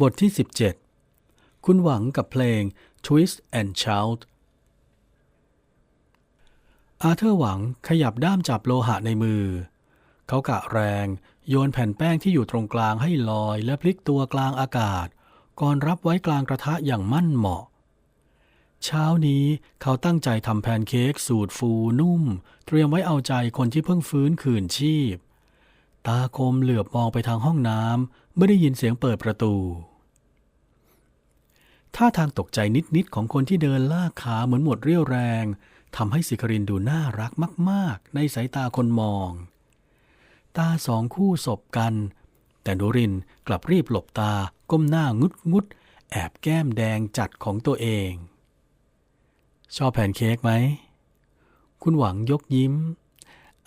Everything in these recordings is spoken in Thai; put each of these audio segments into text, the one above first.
บทที่ 17 คุณหวังกับเพลง Twist and Shout อาเธอร์หวังขยับด้ามจับโลหะในมือ เขากะแรง โยนแผ่นแป้งที่อยู่ตรงกลางให้ลอย และพลิกตัวกลางอากาศ ก่อนรับไว้กลางกระทะอย่างมั่นเหมาะ เช้านี้เขาตั้งใจทำแพนเค้กสูตรฟูนุ่ม เตรียมไว้เอาใจคนที่เพิ่งฟื้นคืนชีพ ตาคมเหลือบมองไปทางห้องน้ำเมื่อได้ยินเสียงเปิดประตู ท่าทางตกใจนิด ๆ ของคนที่เดินลากขาเหมือนหมดเรี่ยวแรงทำให้สิครินดูน่ารักมาก ๆ ในสายตาคนมอง ตาสองคู่สบกัน แต่นุรินกลับรีบหลบตาก้มหน้างุดงุดๆแอบแก้มแดงจัดของตัวเอง ชอบแพนเค้กไหม คุณหวังยกยิ้ม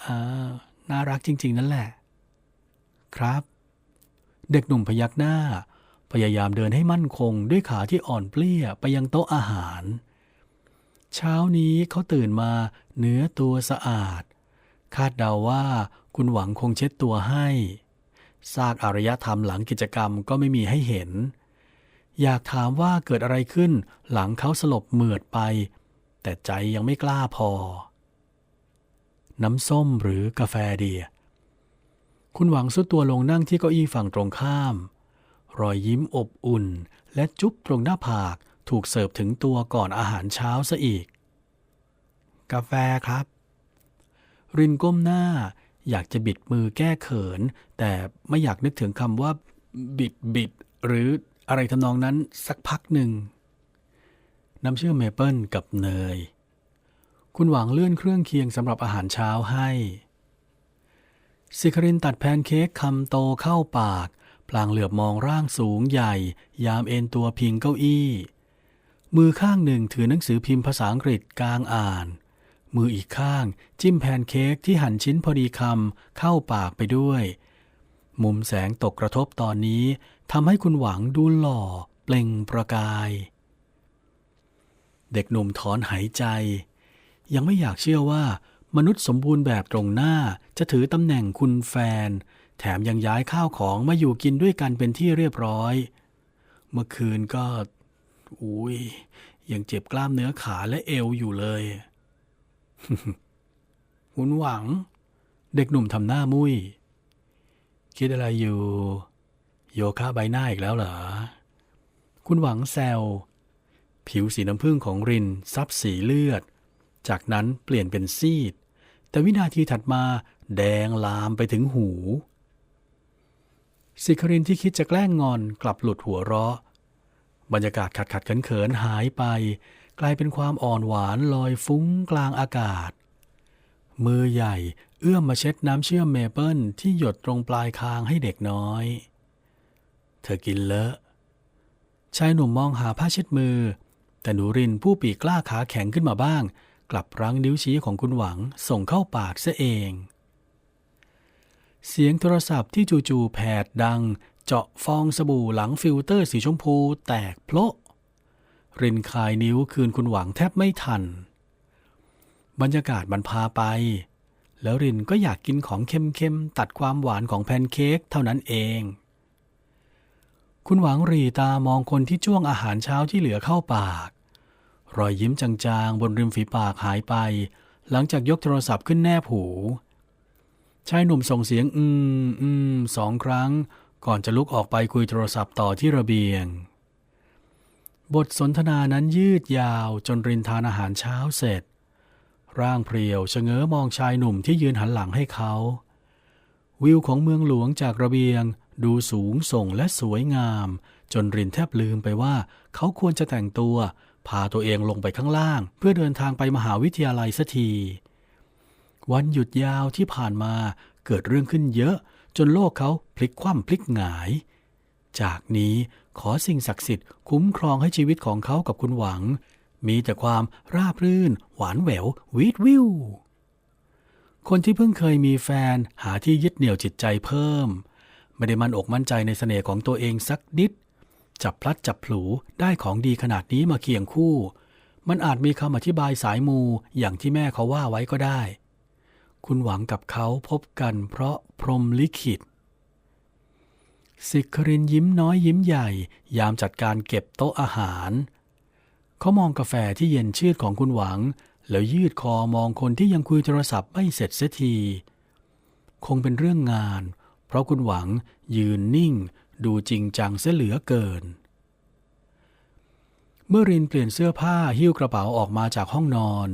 อ่า น่ารักจริง ๆ นั่นแหละ ครับ เด็กหนุ่มพยักหน้า พยายามเดินให้มั่นคงด้วยขาที่อ่อนเปลี้ยไปยังโต๊ะอาหาร เช้านี้เขาตื่นมาเนื้อตัวสะอาด คาดเดาว่าคุณหวังคงเช็ดตัวให้ซากอารยธรรมหลังกิจกรรมก็ไม่มีให้เห็น อยากถามว่าเกิดอะไรขึ้นหลังเขาสลบเหมือดไป แต่ใจยังไม่กล้าพอ น้ำส้มหรือกาแฟดี คุณหวังสุดตัวลงนั่งที่เก้าอี้ฝั่งตรงข้าม รอยยิ้มอบอุ่น และจุ๊บตรงหน้าผากถูกเสิร์ฟถึงตัวก่อนอาหารเช้าซะอีก กาแฟครับ รินก้มหน้า อยากจะบิดมือแก้เขิน แต่ไม่อยากนึกถึงคำว่า บิดบิดหรืออะไรทำนองนั้นสักพักหนึ่ง น้ำเชื่อมเมเปิลกับเนย คุณหวังเลื่อนเครื่องเคียงสำหรับอาหารเช้าให้ สิครินตัดแพนเค้กคำโตเข้าปาก พลางเหลือบมองร่างสูงใหญ่ ยามเอนตัวพิงเก้าอี้ มือข้างหนึ่งถือหนังสือพิมพ์ภาษาอังกฤษกลางอ่าน มืออีกข้างจิ้มแพนเค้กที่หั่นชิ้นพอดีคำเข้าปากไปด้วย มุมแสงตกกระทบตอนนี้ทำให้คุณหวังดูหล่อ เปล่งประกาย เด็กหนุ่มถอนหายใจ ยังไม่อยากเชื่อว่า มนุษย์สมบูรณ์แบบตรงหน้าจะถือตำแหน่งคุณแฟน แถมยังย้ายข้าวของมาอยู่กินด้วยกันเป็นที่เรียบร้อย เมื่อคืนก็อุ้ยยังเจ็บกล้ามเนื้อขาและเอวอยู่เลยคุณหวัง เด็กหนุ่มทำหน้ามุย้ย คิดอะไรอยู่ โยคะใบหน้าอีกแล้วเหรอ คุณหวังแซว ผิวสีน้ำผึ้งของรินซับสีเลือด จากนั้นเปลี่ยนเป็นซีด แต่วินาทีถัดมาแดงลามไปถึงหู สิครินที่คิดจะแกล้งงอนกลับหลุดหัวเราะ บรรยากาศขัดขัดเขินเขินหายไป กลายเป็นความอ่อนหวานลอยฟุ้งกลางอากาศ มือใหญ่เอื้อมมาเช็ดน้ำเชื่อมเมเปิลที่หยดตรงปลายคางให้เด็กน้อย เธอกินเลอะชายหนุ่มมองหาผ้าเช็ดมือ แต่หนูรินผู้ปีกกล้าขาแข็งขึ้นมาบ้าง กลับรั้งนิ้วชี้ของคุณหวังส่งเข้าปากซะเอง เสียงโทรศัพท์ที่จู่ๆแผดดัง เจาะฟองสบู่หลังฟิลเตอร์สีชมพูแตกโพละรินคายนิ้วคืนคุณหวังแทบไม่ทัน บรรยากาศมันพาไป แล้วรินก็อยากกินของเค็มๆ ตัดความหวานของแพนเค้กเท่านั้นเอง คุณหวังรีตามองคนที่จ้วงอาหารเช้าที่เหลือเข้าปาก รอยยิ้มจางๆ บนริมฝีปากหายไป หลังจากยกโทรศัพท์ขึ้นแนบหู ชายหนุ่มส่งเสียงอืมอืมสองครั้ง ก่อนจะลุกออกไปคุยโทรศัพท์ต่อที่ระเบียง บทสนทนานั้นยืดยาวจนรินทานอาหารเช้าเสร็จ ร่างเพรียวชะเง้อมองชายหนุ่มที่ยืนหันหลังให้เขา วิวของเมืองหลวงจากระเบียงดูสูงส่งและสวยงาม จนรินแทบลืมไปว่า เขาควรจะแต่งตัว พาตัวเองลงไปข้างล่าง เพื่อเดินทางไปมหาวิทยาลัยสักที วันหยุดยาวที่ผ่านมาเกิดเรื่องขึ้นเยอะ จนโลกเขาพลิกคว่ำพลิกหงาย จากนี้ขอสิ่งศักดิ์สิทธิ์คุ้มครองให้ชีวิตของเขากับคุณหวัง มีแต่ความราบรื่น หวานแหวววีดวิวคนที่เพิ่งเคยมีแฟนหาที่ยึดเหนี่ยวจิตใจเพิ่ม ไม่ได้มั่นอกมั่นใจในเสน่ห์ของตัวเองสักนิด จับพลัดจับผลูได้ของดีขนาดนี้มาเคียงคู่ มันอาจมีคำอธิบายสายมูอย่างที่แม่เขาว่าไว้ก็ได้ คุณหวังกับเขาพบกันเพราะพรมลิขิตสิครินยิ้มน้อยยิ้มใหญ่ ยามจัดการเก็บโต๊ะอาหาร เขามองกาแฟที่เย็นชืดของคุณหวัง แล้วยืดคอมองคนที่ยังคุยโทรศัพท์ไม่เสร็จเสียที คงเป็นเรื่องงาน เพราะคุณหวังยืนนิ่ง ดูจริงจังเสียเหลือเกิน เมื่อรินเปลี่ยนเสื้อผ้าหิ้วกระเป๋าออกมาจากห้องนอน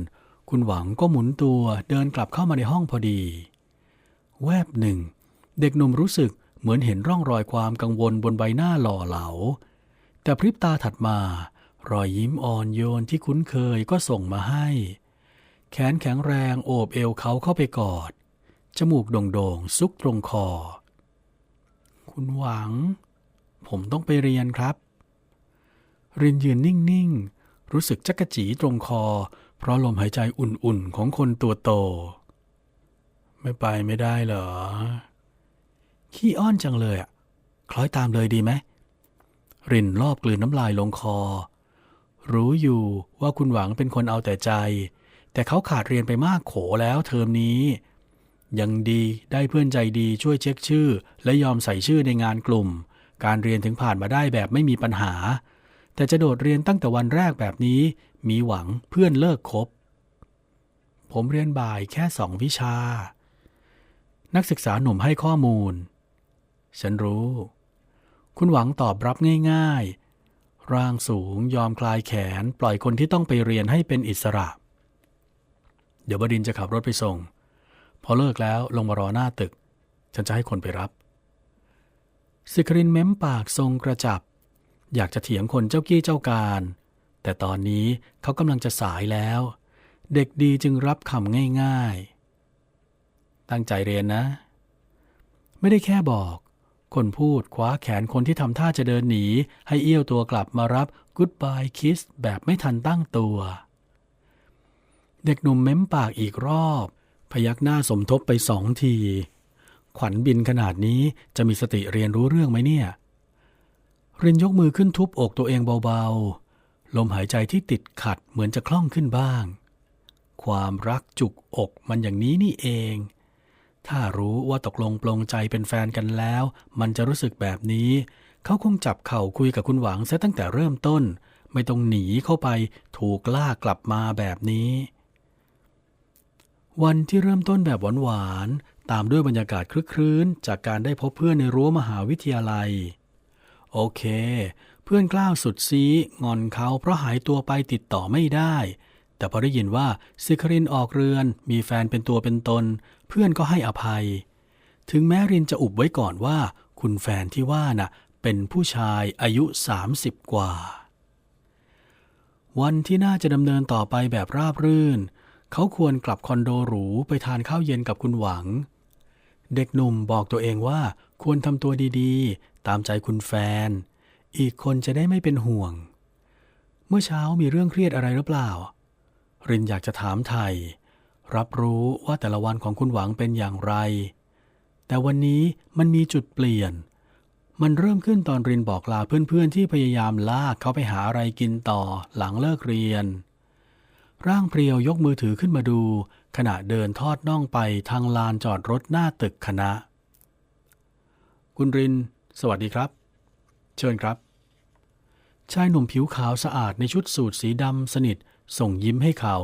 คุณหวังก็หมุนตัวเดินกลับเข้ามาในห้องพอดี แวบหนึ่ง เด็กหนุ่มรู้สึกเหมือนเห็นร่องรอยความกังวลบนใบหน้าหล่อเหลา แต่พริบตาถัดมารอยยิ้มอ่อนโยนที่คุ้นเคยก็ส่งมาให้ แขนแข็งแรงโอบเอวเขาเข้าไปกอด จมูกโด่งๆซุกตรงคอ คุณหวัง ผมต้องไปเรียนครับ รินยืนนิ่ง ๆ รู้สึกจักกะจีตรงคอ เพราะลมหายใจอุ่น ๆ ของคนตัวโต ไม่ไปไม่ได้เหรอ ขี้อ้อนจังเลยอะคล้อยตามเลยดีไหม รินรอบกลืนน้ำลายลงคอ รู้อยู่ว่าคุณหวังเป็นคนเอาแต่ใจ แต่เขาขาดเรียนไปมากโขแล้วเทอมนี้ ยังดีได้เพื่อนใจดีช่วยเช็คชื่อ และยอมใส่ชื่อในงานกลุ่ม การเรียนถึงผ่านมาได้แบบไม่มีปัญหา แต่จะโดดเรียนตั้งแต่วันแรกแบบนี้ มีหวังเพื่อนเลิกคบ ผมเรียนบ่ายแค่สองวิชา นักศึกษาหนุ่มให้ข้อมูล ฉันรู้ คุณหวังตอบรับง่าย ๆ ร่างสูงยอมคลายแขนปล่อยคนที่ต้องไปเรียนให้เป็นอิสระ เดี๋ยวบดินจะขับรถไปส่ง พอเลิกแล้วลงมารอหน้าตึก ฉันจะให้คนไปรับสิครินเม้มปากทรงกระจับ อยากจะเถียงคนเจ้ากี้เจ้าการ แต่ตอนนี้เขากำลังจะสายแล้ว เด็กดีจึงรับคำง่าย ๆ ตั้งใจเรียนนะ ไม่ได้แค่บอก คนพูดคว้าแขนคนที่ทำท่าจะเดินหนี ให้เอี้ยวตัวกลับมารับ Goodbye Kiss แบบไม่ทันตั้งตัว เด็กหนุ่มเม้มปากอีกรอบ พยักหน้าสมทบไปสองที ขวัญบินขนาดนี้จะมีสติเรียนรู้เรื่องไหมเนี่ย รินยกมือขึ้นทุบอกตัวเองเบาๆ ลมหายใจที่ติดขัดเหมือนจะคล่องขึ้นบ้าง ความรักจุกอกมันอย่างนี้นี่เอง ถ้ารู้ว่าตกลงปลงใจเป็นแฟนกันแล้ว มันจะรู้สึกแบบนี้ เขาคงจับเข่าคุยกับคุณหวังซะตั้งแต่เริ่มต้น ไม่ต้องหนีเข้าไปถูกล่ากลับมาแบบนี้ วันที่เริ่มต้นแบบหวานๆ ตามด้วยบรรยากาศคลึกครื้น จากการได้พบเพื่อนในรั้วมหาวิทยาลัย โอเค เพื่อนกล้าวสุดซีงอนเขาเพราะหายตัวไปติดต่อไม่ได้ แต่พอได้ยินว่าซิครินออกเรือน มีแฟนเป็นตัวเป็นตน เพื่อนก็ให้อภัย ถึงแม้รินจะอุบไว้ก่อนว่า คุณแฟนที่ว่าน่ะ เป็นผู้ชายอายุ 30 กว่า วันที่น่าจะดำเนินต่อไปแบบราบรื่น เขาควรกลับคอนโดหรูไปทานข้าวเย็นกับคุณหวัง เด็กหนุ่มบอกตัวเองว่าควรทำตัวดีๆ ตามใจคุณแฟน อีกคนจะได้ไม่เป็นห่วง เมื่อเช้ามีเรื่องเครียดอะไรหรือเปล่า รินอยากจะถามไทย รับรู้ว่าแต่ละวันของคุณหวังเป็นอย่างไร แต่วันนี้มันมีจุดเปลี่ยน มันเริ่มขึ้นตอนรินบอกลาเพื่อนๆที่พยายามลากเขาไปหาอะไรกินต่อหลังเลิกเรียน ร่างเพรียวยกมือถือขึ้นมาดู ขณะเดินทอดน่องไปทางลานจอดรถหน้าตึกคณะ คุณริน สวัสดีครับ เชิญครับ ชายหนุ่มผิวขาวสะอาดในชุดสูทสีดำสนิทส่งยิ้มให้เขา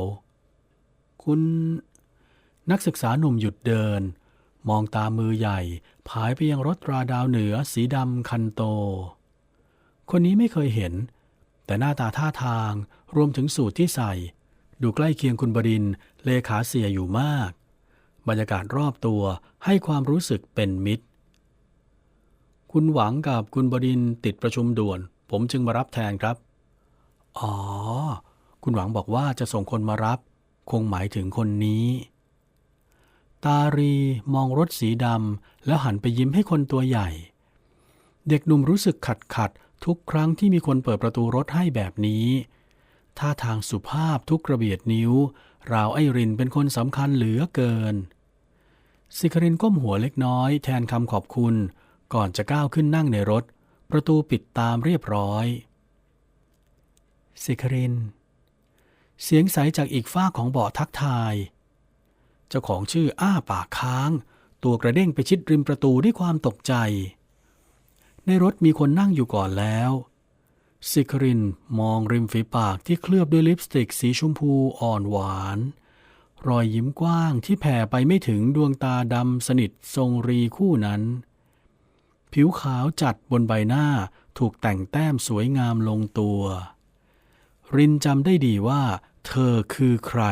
คุณ นักศึกษาหนุ่มหยุดเดิน มองตามือใหญ่ ผายไปยังรถราดาวเหนือสีดำคันโต คนนี้ไม่เคยเห็น แต่หน้าตาท่าทางรวมถึงสูตรที่ใส่ ดูใกล้เคียงคุณบดินเลขาเสียอยู่มาก บรรยากาศรอบตัวให้ความรู้สึกเป็นมิตร คุณหวังกับคุณบดินติดประชุมด่วน ผมจึงมารับแทนครับ อ๋อ คุณหวังบอกว่าจะส่งคนมารับ คงหมายถึงคนนี้ ตารีมองรถสีดำแล้วหันไปยิ้มให้คนตัวใหญ่ เด็กหนุ่มรู้สึกขัดขัดทุกครั้งที่มีคนเปิดประตูรถให้แบบนี้ ท่าทางสุภาพทุกกระเบียดนิ้ว ราวไอรินเป็นคนสำคัญเหลือเกิน สิครินก้มหัวเล็กน้อย แทนคำขอบคุณ ก่อนจะก้าวขึ้นนั่งในรถ ประตูปิดตามเรียบร้อย สิคริน เสียงใสจากอีกฝ้าของเบาะทักทาย เจ้าของชื่ออ้าปากค้าง ตัวกระเด้งไปชิดริมประตูด้วยความตกใจ ในรถมีคนนั่งอยู่ก่อนแล้ว สิครินมองริมฝีปากที่เคลือบด้วยลิปสติกสีชมพูอ่อนหวาน รอยยิ้มกว้างที่แผ่ไปไม่ถึงดวงตาดำสนิททรงรีคู่นั้น ผิวขาวจัดบนใบหน้าถูกแต่งแต้มสวยงามลงตัว รินจำได้ดีว่า เธอคือใคร